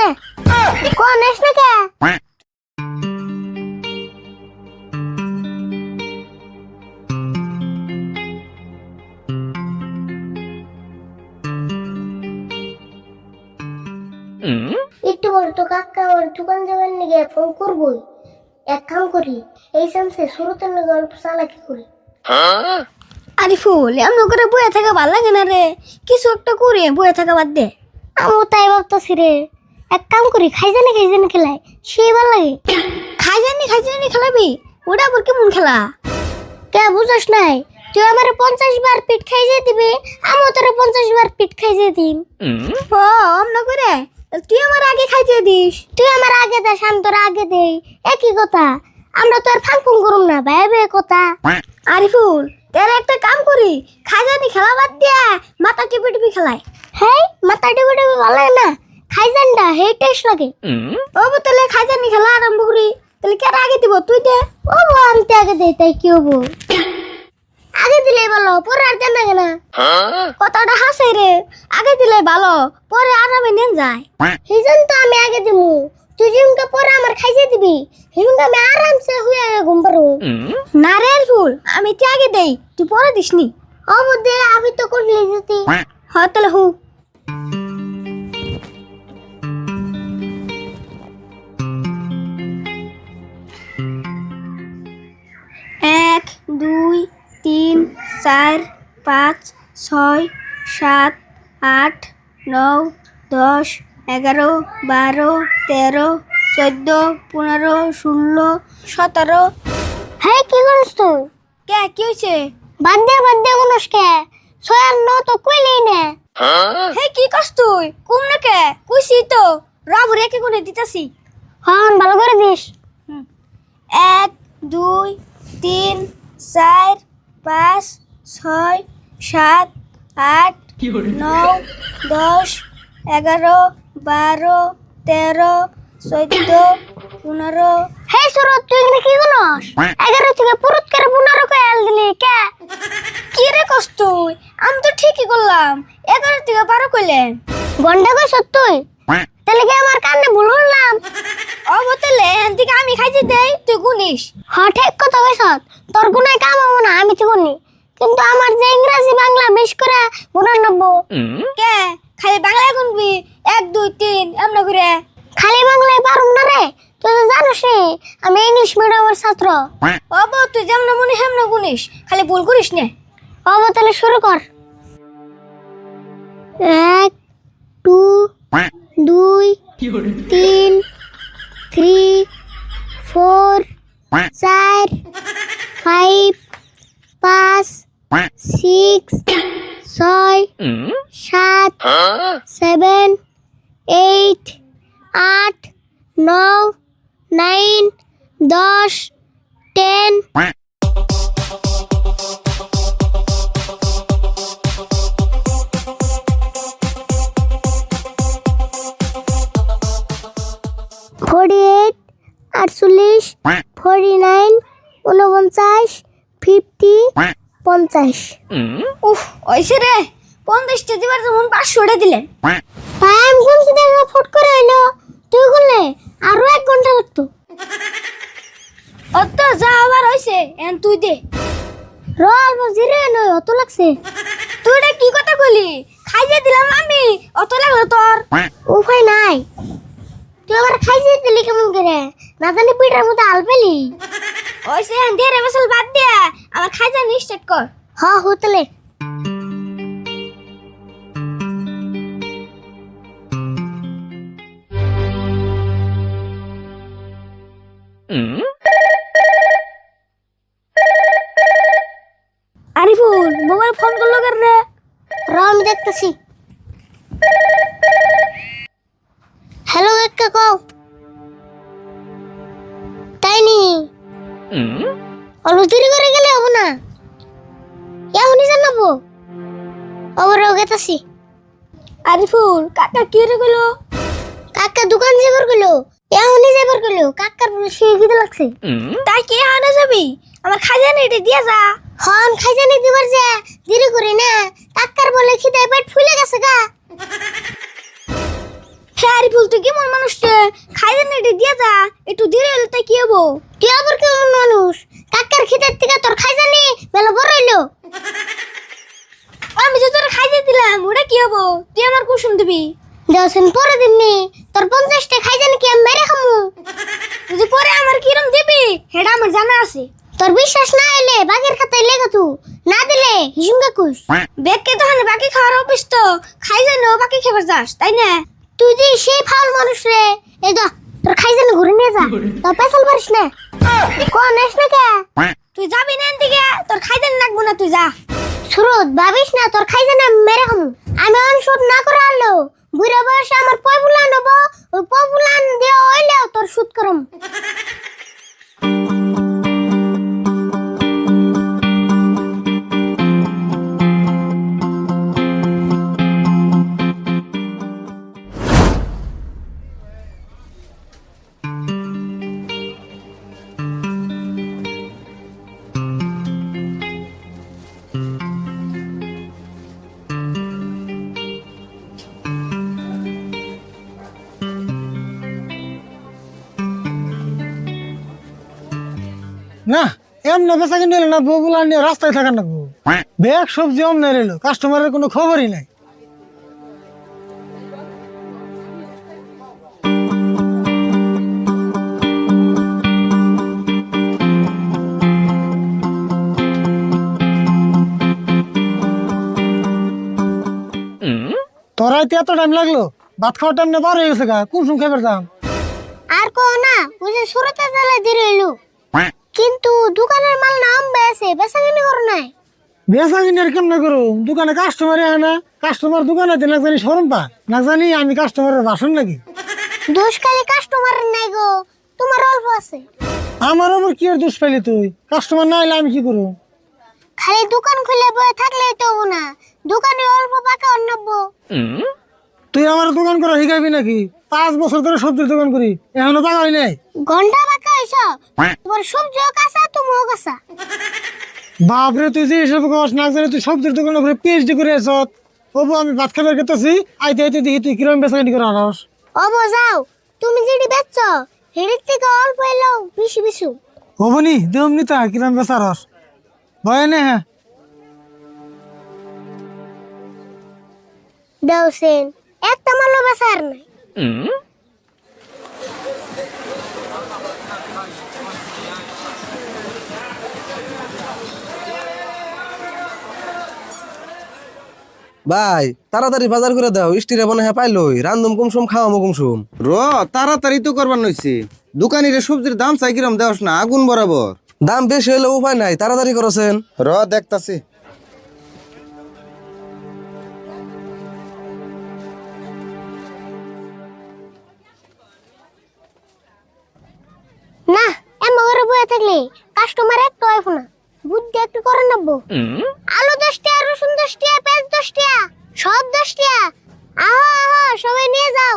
না কোন এস না কে? একটু বড় তো কাকা আমার দোকান যাবেন নাকি ফোন করবই। এক কাম করি এই চান্সে শুরুতে গল্প চালাকি করি। আরে ফুল এমন করে বয়ে থাকা ভালো লাগে না রে। কিছু একটা করে বয়ে থাকা বাদ দে। আমিও তাই ভাবতেছি রে। এক কাম করি খাই জানি খাই জানি খেলাই। সেই ভালো লাগে। খাই জানি খাই জানি খেলাবি? ওটা আবার কেমন খেলা? কে বুঝস নাই? তুই আমার পঞ্চাশ বার পিঠ খাই যে দিবি আমিও তোর পঞ্চাশ বার পিঠ খাই যে দিম। ও অমন করে। তুই আমার আগে খাইতে দিস। তুই আমার আগে দেস আমি তোর আগে দেই একই কথা। আমরা তো আর ফাংফুং করুম না ভাই ভাই কথা। আরে ফুল তোর একটা কাম করি। খাই জানি খেলা বাদ দিয়া মাথা টিপে টিপে খেলায় হেই মাথা টিপে টিপে ভালো না? খাই জানটা হে টেস্ট লাগে ও তাহলে খাই জানি খেলা আরম্ভ করি তাহলে কে আগে দিব? তুই দে। ও আমি তো আগে দেই তাই কি হব আগে দিলেই ভালো পরে আর দেন না কথাটা হাসে রে আগে দিলে ভালো পরে আরামে নেন যায়। জন্য তো আমি আগে দিমু। তুই যেমনকে পরে আমার খাইছে দিবি। সেমনকে আমি আরামসে হয়ে ঘুম পারব না রে ফুল আমি তুই আগে দেই। তুই পরে দিস নি ও বুদ্ধি আমি তো করলি যেতি হ তাহলে হু তিন চার পাঁচ ছয় সাত আট নয় দশ এগারো বারো তেরো চোদ্দ পনেরো ষোলো সতেরো। হ্যাঁ কি করিস তুই? কে কি হয়েছে বাদ দে বাদ দে কোনস কে? ছয়ার ন তো কই কইলেই না। হে কি করছ তুই? কুম না কে? কুইছি তো রাবু রেখে কোনে দিতাছি। হন ভালো করে দিস। এক দুই তিন চার পাঁচ ছয় সাত আট নয় দশ এগারো বারো তেরো চোদ্দ পনেরো। হে সুরত তুই এখানে কি করস? এগারো থেকে পুরুত করে পনেরো করে আল দিলি কে? কি রে কস তুই? আমি তো ঠিকই করলাম। এগারো থেকে বারো কইলেন। গন্ডা কইস তুই? তাহলে কি আমার কানে ভুল হলাম? আমি খাইতে দেই তুই গুনিস। হ ঠিক কথা কইস তোর গুনায় কাম হব না আমি তো গুনি। কিন্তু আমার যে ইংরেজি বাংলা বেশ করে গুণার নব্বো কে? খালি বাংলায় গুনবি? এক দুই তিন এমন করে খালি বাংলায় পারুম না রে? তুই তো জানিস রে, আমি ইংলিশ মিডিয়ামের ছাত্র। অব তুই যেমন মনে হেমন গুনিস। খালি ভুল করিস না। বাবা তাহলে শুরু কর। এক টু দুই তিন থ্রি ফোর চার ফাইভ পাঁচ সিক্স ছয় সাত সেভেন এইট আট নয় নাইন দশ টেন ফোরটি এইট আটচল্লিশ ফোরটি নাইন উনপঞ্চাশ ফিফটি পঞ্চাশ। উফ ওইসে রে। পঞ্চাশটা দিবার যেমন পাঁচশোটা দিলেন। তাই আমি ফট করে এলো। তুই করলে? আরও এক ঘণ্টা লাগতো। অত যা আবার হয়েছে এন তুই দে। র অল্প জিরে নয় অত লাগছে। তুই এটা কি কথা কইলি খাইয়ে দিলাম আমি অত লাগল তোর। উপায় নাই। তুই আবার খাইছিস দিলি কেমন করে? না জানি পিঠার মধ্যে আল পেলি ওইসে এন দিয়ে রে মশাল বাদ দিয়া আমার খাই জানি স্টার্ট কর। হ হোটেলে আরিফুল মোবাইল ফোন করল কেন রে? র আমি দেখতেছি। হ্যালো একটা কও। তাই নি অল্প দেরি করে গেলে হব না? এখনই জানাব ওরে গেতাছি আরিফুল কাকা কি রে গেলো? কাকা দোকান যাবার গেলো। এখনই যাবার গেলো। কাকার শুয়ে গিয়ে লাগছে। তাই কি আনা যাবি? আমার খাজানা এটা দিয়া যা। হন খাইজানি দিবার যে। দেরি করি না। কাকার বলে খিদায় পেট ফুলে গেছে গা। হ্যাঁ ফুল তুই কেমন মানুষ রে খাই দেন এটি দিয়ে যা একটু ধীরে এলে তাই কি হব? তুই আবার কেমন মানুষ? কাকার খিদের থেকে তোর খাই জানি বেলা বড় হইল। আমি যে তোর খাই দিলাম ওটা কি হব? তুই আমার কুসুম দিবি। দেওসেন পরে দিননি তোর পঞ্চাশটা খাই জানি কি আমি মেরে খামু? যদি পরে আমার কিরম দিবি সেটা আমার জানা আছে। তোর বিশ্বাস না এলে বাঘের খাতায় লেগে তু। না দিলে হিসুঙ্গা কুস ব্যাগকে তখন বাকি খাওয়ার অফিস তো খাই জানো বাকি খেবার যাস তাই না? তুই যে সেই ফাউল মানুষ রে। এই যা তোর খাই জানি ঘুরে নিয়ে যা। তোর পেছাল পারিস না। কোন এস না কে? তুই যাবি না এদিকে তোর খাই জানি লাগবো না তুই যা। সুরত ভাবিস না তোর খাই জানি আমি মেরে খামু? আমি অনশোধ না করে আনলো। বুড়া বয়সে আমার পয়বুলান নেব ওই পয়বুলান দিয়ে হইলেও তোর শুট করম। না এমনি বেচা কিনে এলো না বউগুলা নিয়ে রাস্তায় থাকার না ব্যাগ সবজি অমনে এলো কাস্টমারের কোনো খবরই নাই। তোরাইতে এত টাইম লাগল? ভাত খাওয়ার টাইম না বার হয়ে গেছে গা কোন সময় খাবার দাম আর কো না ওই যে সুরতে তাহলে দিয়ে এলো কিন্তু দোকানের মাল নাম বেছে বেচা কিনে করো নাই। বেচা কিনে কেমন করো দোকানে কাস্টমার আয় না কাস্টমার দোকানে না জানি সরম পা না জানি আমি কাস্টমারের বাসন নাকি? দোষ খালি কাস্টমার নাই গো তোমার অল্প আছে। আমার আবার কি আর দোষ পাইলি তুই? কাস্টমার না আমি কি করব খালি দোকান খুলে বয়ে থাকলে তো হব না। দোকানে অল্প পাকা অন্নব্য তুই আমার দোকান করা শিখাইবি নাকি? পাঁচ বছর ধরে সবজির দোকান করি এখনও টাকা হয় নাই। ঘণ্টা পাকা হইছ তোমার সবজিও কাঁচা তুমিও কাঁচা। বাপরে তুই যে এসব কস না জানি তুই সবজির উপরে পিএইচডি করে ওবো আমি ভাত খাবার খেতেছি। আইতে আইতে দেখি তুই কিরম করে আনাস। যাও তুমি যেটি বেচছ হেডির থেকে অল্প এলেও বেশি বেশি। হবনি দেম নিতা কিরম বেচারস ভয় নে হ্যাঁ। দেওসেন একটা মালও বেচার নাই। ভাই তাড়াতাড়ি বাজার করে দাও স্টিরে মনে হ্যাঁ পাইলই। রান্ধুম কুমসুম খাওয়ামো কুমসুম। র তাড়াতাড়ি তো করবার নইছি। দোকানিরে সবজির দাম চাই কিরম দেওয়াস না আগুন বরাবর। দাম বেশি হলে উপায় নাই তাড়াতাড়ি করছেন। র দেখতাছি। কাস্টমার একটু না বুদ্ধি একটু করে নেব আলু দশ টাকা রসুন দশ টাকা পেঁয়াজ দশ টাকা সব দশ টাকা আহো আহো সবাই নিয়ে যাও।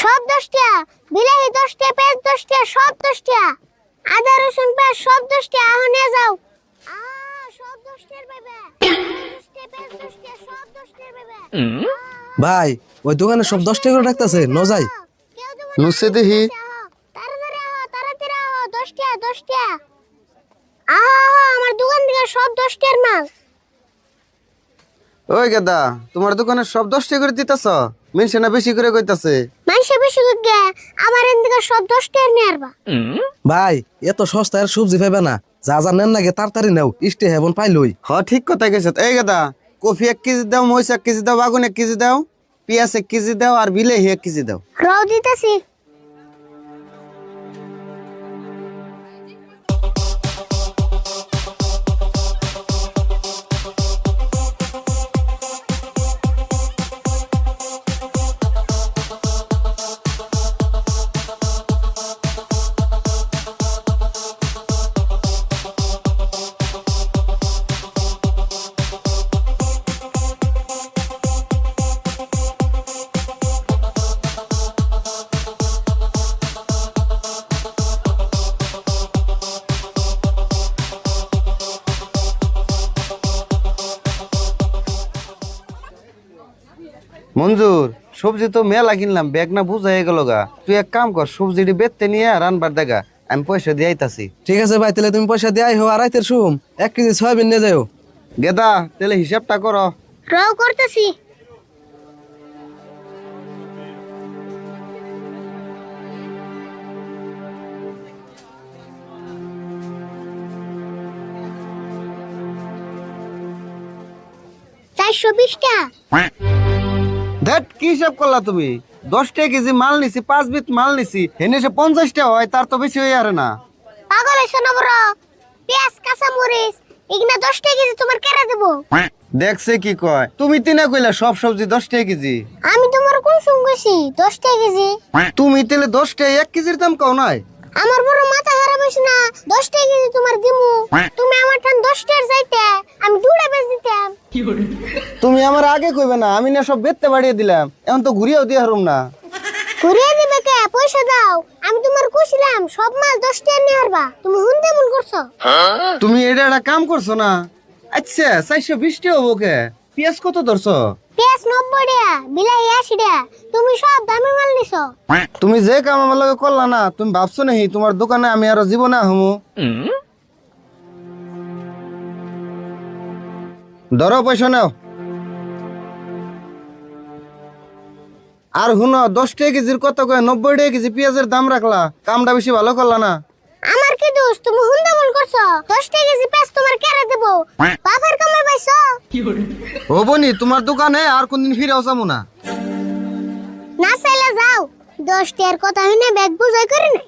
সব দশ টাকা বিলাহি দশ টাকা পেঁয়াজ দশ টাকা সব দশ টাকা আদা রসুন পেঁয়াজ সব দশ টাকা আহো নিয়ে যাও। সব দশ টাকার পাইবে। ভাই ওই দোকানে সব দশ টাকা করে রাখতেছে। ন যাই। নুসে দেখি আহো, তাড়াতাড়ি আহো, তাড়াতাড়ি আহো, দশ টাকা, দশ টাকা। আহো, আহো, আমার দোকান থেকে সব দশ টাকার মাল। ওই গেদা তোমার দোকানে সব দশ টাকা করে দিতেছ? মিনসে না বেশি করে কইতাছে? মানুষে বেশি গে আমার এন থেকে সব দশ টাকার নিয়ে আসবা ভাই এত সস্তা আর সবজি পাইবে না। যা যা নেন লাগে তাড়াতাড়ি নেও স্টে হেবন পাইলই। হ ঠিক কথা গেছে এই গেদা কফি এক কেজি দাও মহিষ এক কেজি দাও বাগুন এক কেজি দাও পেঁয়াজ এক কেজি দাও আর বিলাহি এক কেজি দাও। রও দিতেছি। মঞ্জুর সবজি তো মেলা কিনলাম ব্যাগ না বুঝা হয়ে গেল গা। তুই এক কাম কর সবজিটি বেচতে নিয়ে রানবার দেখা আমি পয়সা দিয়ে আইতাছি। ঠিক আছে ভাই তাহলে তুমি পয়সা দিয়ে আইহো আর রাইতের শুম এক কেজি সয়াবিন নিয়ে যাও গেদা তাহলে হিসাবটা করো। রও করতেছি। চারশো বিশ দেখ কি হিসাব করলা তুমি? দশ টাকা কেজি মাল নিছি পাঁচ বিত মাল নিছি হেনে সে পঞ্চাশ টাকা হয় তার তো বেশি হয়ে আরে না। পাগল হয়েছো না বড়? পেঁয়াজ কাঁচা মরিচ এগুলা দশ টাকা কেজি তোমার কেড়ে দেবো। দেখছে কি কয় তুমি তিনা কইলা সব সবজি দশ টাকা কেজি। আমি তোমার কোন সঙ্গ গেছি দশ টাকা কেজি? তুমি তেলে দশ টাকা এক কেজির দাম কও নাই? আমার বড় মাথা খারাপ হয়েছে না দশ টাকা কেজি তোমার দিমু তুমি আমার ঠান দশ টাকার চাইতে আমি দুটা বেচ দিতাম তুমি আমার আগে কইবে না আমি না সব বেচতে বাড়িয়ে দিলাম। এখন তো ঘুরিয়েও দিয়ে হারুম না। ঘুরিয়ে দিবে কে? পয়সা দাও। আমি তোমার কইছিলাম সব মাল দশ টাকা নিয়ে আসবা তুমি হুন তেমন করছ। তুমি এটা একটা কাম করছ না? আচ্ছা চারশো বিশ টাকা হব কে? পেঁয়াজ কত ধরছো? পেঁয়াজ নব্বই টাকা বিলাহি আশি টাকা। তুমি সব দামি মাল নিছো। তুমি যে কাম আমার লগে করলা না তুমি ভাবছ নাহি তোমার দোকানে আমি আরও জীবনে আহমু? ধরো পয়সা নাও। আর শুনো দশ টাকা কেজির কত কয়? নব্বই টাকা কেজি পেঁয়াজের দাম রাখলা। কামটা বেশি ভালো করলা না? আমার কি দোষ? তুমি হুন বল করছ? দশ টাকা কেজি পেঁয়াজ তোমার কেড়ে দেবো। বাপের কামাই পাইছো? বনি তোমার দোকানে আর কোনদিন ফিরে আসামু না। না চাইলে যাও। দশ টাকার কথা হইনে ব্যাগ বুঝাই করি নাই